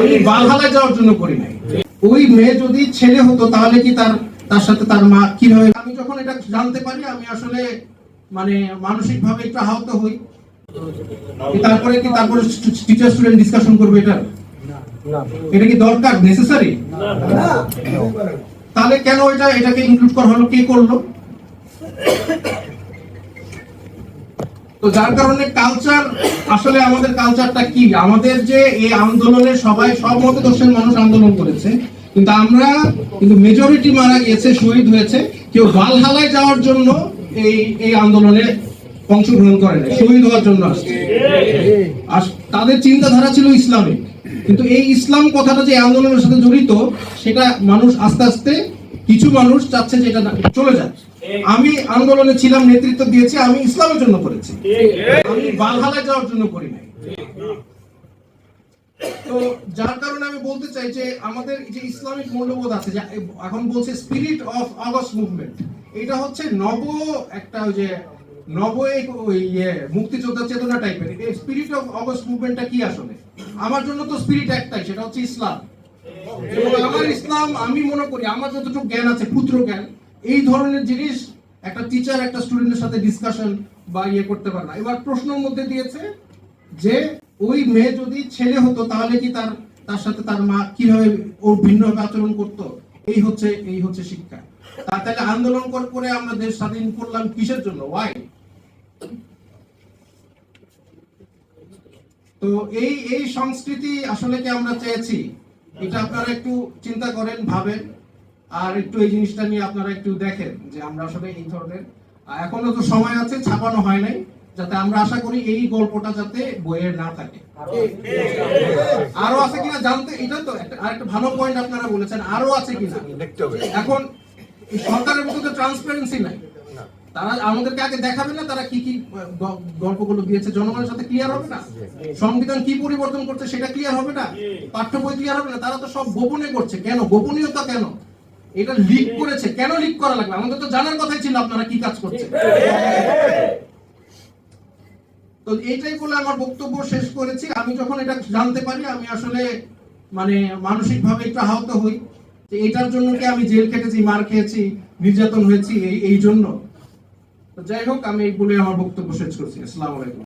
আমি বালহালায় যাওয়ার জন্য করি নাই। ওই মেয়ে যদি ছেলে হতো, তাহলে কি তার তার সাথে তার মা কীভাবে? আমি যখন এটা জানতে পারি, আমি আসলে মানে মানসিক ভাবে একটু আহত হই। তারপরে কি তারপরে টিচার স্টুডেন্ট ডিসকাশন করবে এটা? এটা কি দরকার? নেসেসারি তাহলে কেন এটা, এটাকে ইনক্লুড করা হলো? কে করল? তো যার কারণে কালচার আসলে আমাদের কালচারটা কি? আমাদের যে এই আন্দোলনে সবাই সব মতদর্শের মানুষ আন্দোলন করেছে, কিন্তু আমরা কিন্তু মেজরিটি মারা গিয়েছে, শহীদ হয়েছে। কেউ বালহালায় যাওয়ার জন্য এই এই আন্দোলনে অংশগ্রহণ করে না শহীদ হওয়ার জন্য আসছে। আর তাদের চিন্তাধারা ছিল ইসলামিক, কিন্তু এই ইসলাম কথাটা যে আন্দোলনের সাথে জড়িত, সেটা মানুষ আস্তে আস্তে, কিছু মানুষ চাচ্ছে যে এটা চলে যায় আমি আন্দোলনে ছিলাম নেতৃত্ব দিয়েছি আমি ইসলামের জন্য করেছি। আমি বালহালায় যাওয়ার জন্য করি নাই। তো যার কারণে আমি বলতে চাই যে আমাদের যে ইসলামিক মূল্যবোধ আছে এখন বলছে স্পিরিট অফ আগস্ট মুভমেন্ট এটা হচ্ছে নব একটা যে নব ইয়ে মুক্তিযোদ্ধা চেতনা টাইপের এই স্পিরিট অফ আগস্ট মুভমেন্টটা কি আসলে? আমার জন্য তো স্পিরিট একটাই সেটা হচ্ছে ইসলাম। আমার ইসলাম আমি মনে করি আমার যতটুকু জ্ঞান আছে ক্ষুদ্র জ্ঞান এই ধরনের জিনিস একটা টিচার একটা স্টুডেন্টের সাথে ডিসকাশন বা ইয়ে করতে পারে না। এবার প্রশ্নের মধ্যে দিয়েছে যে, ওই মেয়ে যদি ছেলে হতো, তাহলে কি তার তার সাথে তার মা কীভাবে ওর ভিন্নভাবে আচরণ করতো? এই হচ্ছে এই হচ্ছে শিক্ষা। তাহলে আন্দোলন করে আমরা দেশ স্বাধীন করলাম কিসের জন্য? ওয়াই তো এই এই সংস্কৃতি আসলে কি আমরা চেয়েছি। এটা আপনারা একটু চিন্তা করেন, ভাবেন। আর একটু এই জিনিসটা নিয়ে আপনারা একটু দেখেন যে আমরা আসলে এই ধরনের এখনও তো সময় আছে ছাপানো হয় নাই যাতে আমরা আশা করি এই গল্পটা যাতে বইয়ে না থাকে। আরও আছে কিনা জানতে এটা তো একটা আরেকটা ভালো পয়েন্ট আপনারা বলেছেন আরও আছে কিনা। দেখতে হবে। এখন সরকারের মধ্যে তো ট্রান্সপারেন্সি নাই। তারা আমাদেরকে আগে দেখাবে না তারা কি কি গল্পগুলো দিয়েছে জনগণের সাথে ক্লিয়ার হবে না? সংবিধান কি পরিবর্তন করছে সেটা ক্লিয়ার হবে না? পাঠ্য বই ক্লিয়ার হবে না? তারা তো সব গোপনে করছে। কেন? গোপনীয়তা কেন? এটা লিক করেছে। কেন লিক করা লাগবে আমাদের তো জানার কথাই ছিল আপনারা কি কাজ করছে তো এইটাই বলে আমার বক্তব্য শেষ করেছি। আমি যখন এটা জানতে পারি, আমি আসলে মানে মানসিক ভাবে একটু আহত হই। যে এটার জন্য কি আমি জেল খেটেছি, মার খেয়েছি, নির্যাতন হয়েছি, এই এই জন্য? যাই হোক, আমি এই বলে আমার বক্তব্য শেষ করছি। আসসালামু আলাইকুম।